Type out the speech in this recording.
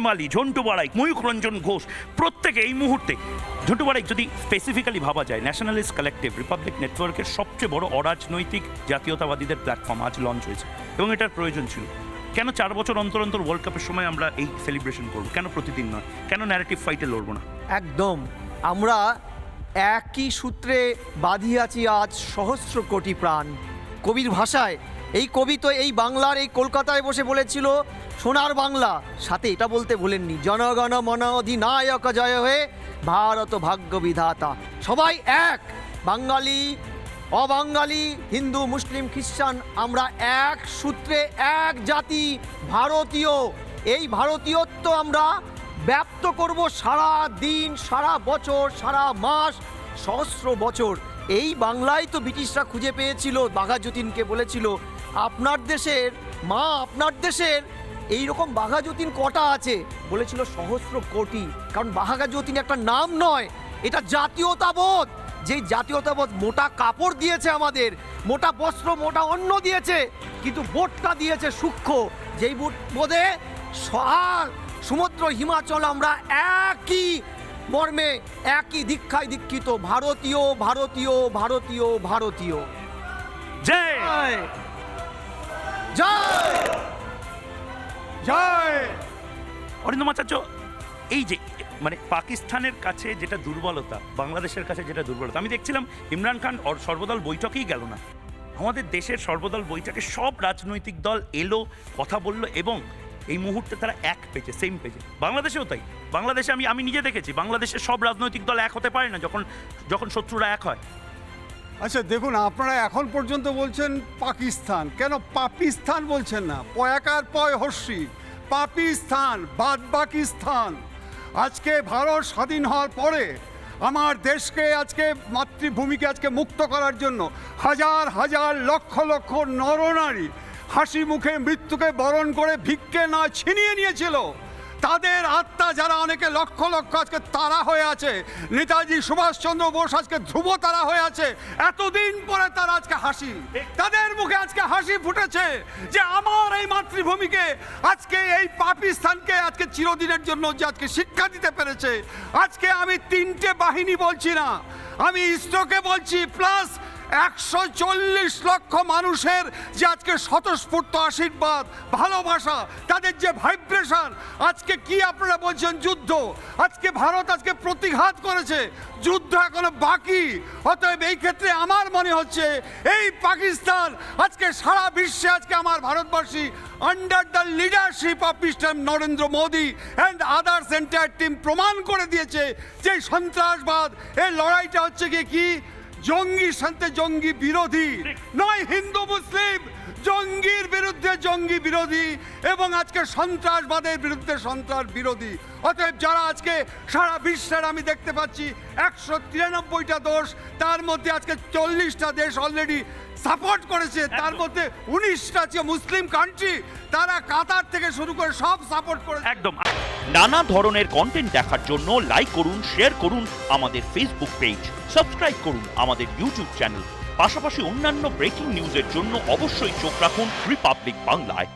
মালি, ঝন্টু বাড়াই, ময়ূখ রঞ্জন ঘোষ, প্রত্যেকে এই মুহূর্তে, ঝন্টু বাড়াই, যদি স্পেসিফিক্যালি ভাবা যায় ন্যাশনালিস্ট কালেকটিভ রিপাবলিক নেটওয়ার্কের সবচেয়ে বড় অরাজনৈতিক জাতীয়তাবাদীদের প্ল্যাটফর্ম আজ লঞ্চ হয়েছে। এবং এটার প্রয়োজন ছিল। কেন চার বছর অন্তর অন্তর ওয়ার্ল্ড কাপের সময় আমরা এই সেলিব্রেশন করব? কেন প্রতিদিন নয়? কেন ন্যারেটিভ ফাইটে লড়বো না? একদম। আমরা একই সূত্রে বাঁধিয়াছি আজ সহস্র কোটি প্রাণ। কবির ভাষায়, এই কবি তো এই বাংলার এই কলকাতায় বসে বলেছিল সোনার বাংলা। সাথে এটা বলতে ভুলেননি, জনগণ মন অধিনায়ক জয় হয়ে ভারত ভাগ্য বিধাতা। সবাই এক, বাঙালি, অবাঙালি, হিন্দু, মুসলিম, খ্রিস্টান, আমরা এক, সূত্রে এক জাতি, ভারতীয়। এই ভারতীয়ত্ব আমরা ব্যক্ত করব সারা দিন, সারা বছর, সারা মাস, সহস্র বছর। এই বাংলায় তো ব্রিটিশরা খুঁজে পেয়েছিল, বাঘা যতীনকে বলেছিল, আপনার দেশের মা, আপনার দেশের এই রকম বাঘা যতীন কটা আছে? বলেছিল সহস্র কোটি। কারণ বাঘা যতীন একটা নাম নয় এটা জাতীয়তাবোধ। যেই জাতীয়তাবোধ মোটা কাপড় দিয়েছে আমাদের মোটা বস্ত্র মোটা অন্ন দিয়েছে কিন্তু বোটটা দিয়েছে সূক্ষ্ম। যেই বোট বোধে সহার সমুদ্র হিমাচল আমরা একই মর্মে একই দীক্ষায় দীক্ষিত। ভারতীয় ভারতীয় ভারতীয় ভারতীয়। জয়! জয়! জয়! অরিন্দম এই যে মানে পাকিস্তানের কাছে যেটা দুর্বলতা, বাংলাদেশের কাছে যেটা দুর্বলতা, আমি দেখছিলাম ইমরান খান ওর সর্বদল বৈঠকেই গেল না। আমাদের দেশের সর্বদল বৈঠকে সব রাজনৈতিক দল এলো, কথা বলল এবং এই মুহূর্তে তারা এক পেজে সেম পেজে। বাংলাদেশেও তাই। বাংলাদেশে আমি আমি নিজে দেখেছি, বাংলাদেশের সব রাজনৈতিক দল এক হতে পারে না যখন যখন শত্রুরা এক হয়। আচ্ছা দেখুন, আপনারা এখন পর্যন্ত বলছেন পাকিস্তান। কেন পাকিস্তান বলছেন না? পয়াকার পয় হর্ষি। পাকিস্তান, বাদ পাকিস্তান। আজকে ভারত স্বাধীন হওয়ার পরে আমার দেশকে আজকে, মাতৃভূমিকে আজকে মুক্ত করার জন্য হাজার হাজার, লক্ষ লক্ষ নরনারী হাসি মুখে মৃত্যুকে বরণ করে ভিক্ষে না ছিনিয়ে নিয়েছিল। তাদের আত্মা যারা অনেকে লক্ষ লক্ষ আজকে তারা হয়ে আছে, নেতাজি সুভাষচন্দ্র বোস আজকে ধ্রুব তারা হয়ে আছে, এতদিন পরে তারা আজকে হাসি। তাদের মুখে আজকে হাসি ফুটেছে যে আমার এই মাতৃভূমিকে আজকে এই পাকিস্তানকে আজকে চিরদিনের জন্য যে আজকে শিক্ষা দিতে পেরেছে। আজকে আমি তিনটে বাহিনী বলছি না, আমি ইসরোকে বলছি, প্লাস একশো চল্লিশ লক্ষ মানুষের যে আজকে স্বতঃস্ফূর্ত আশীর্বাদ, ভালোবাসা, তাদের যে ভাইব্রেশন আজকে কি আপনারা বলছেন যুদ্ধ? আজকে ভারত আজকে প্রতিঘাত করেছে, যুদ্ধ এখনও বাকি। অতএব এই ক্ষেত্রে আমার মনে হচ্ছে, এই পাকিস্তান আজকে সারা বিশ্বে আজকে আমার ভারতবাসী under the leadership of mister Narendra Modi and others entire team প্রমাণ করে দিয়েছে যে সন্ত্রাসবাদ এই লড়াইটা হচ্ছে গিয়ে কি? জঙ্গির সাথে জঙ্গি বিরোধী। নয় হিন্দু মুসলিম, জঙ্গির বিরুদ্ধে জঙ্গি বিরোধী এবং আজকে সন্ত্রাসবাদের বিরুদ্ধে সন্ত্রাস বিরোধী। অতএব যারা আজকে সারা বিশ্বের আমি দেখতে পাচ্ছি, একশো তিরানব্বইটা দোষ তার মধ্যে আজকে চল্লিশটা দেশ অলরেডি সাপোর্ট করেছে, তার মধ্যে উনিশটা যে মুসলিম কান্ট্রি তারা কাতার থেকে শুরু করে সব সাপোর্ট করে একদম। নানা ধরনের কন্টেন্ট দেখার জন্য লাইক করুন শেয়ার করুন আমাদের ফেসবুক পেজ সাবস্ক্রাইব করুন আমাদের ইউটিউব চ্যানেল পাশাপাশি অন্যান্য ব্রেকিং নিউজের জন্য অবশ্যই চোখ রাখুন রিপাবলিক বাংলায়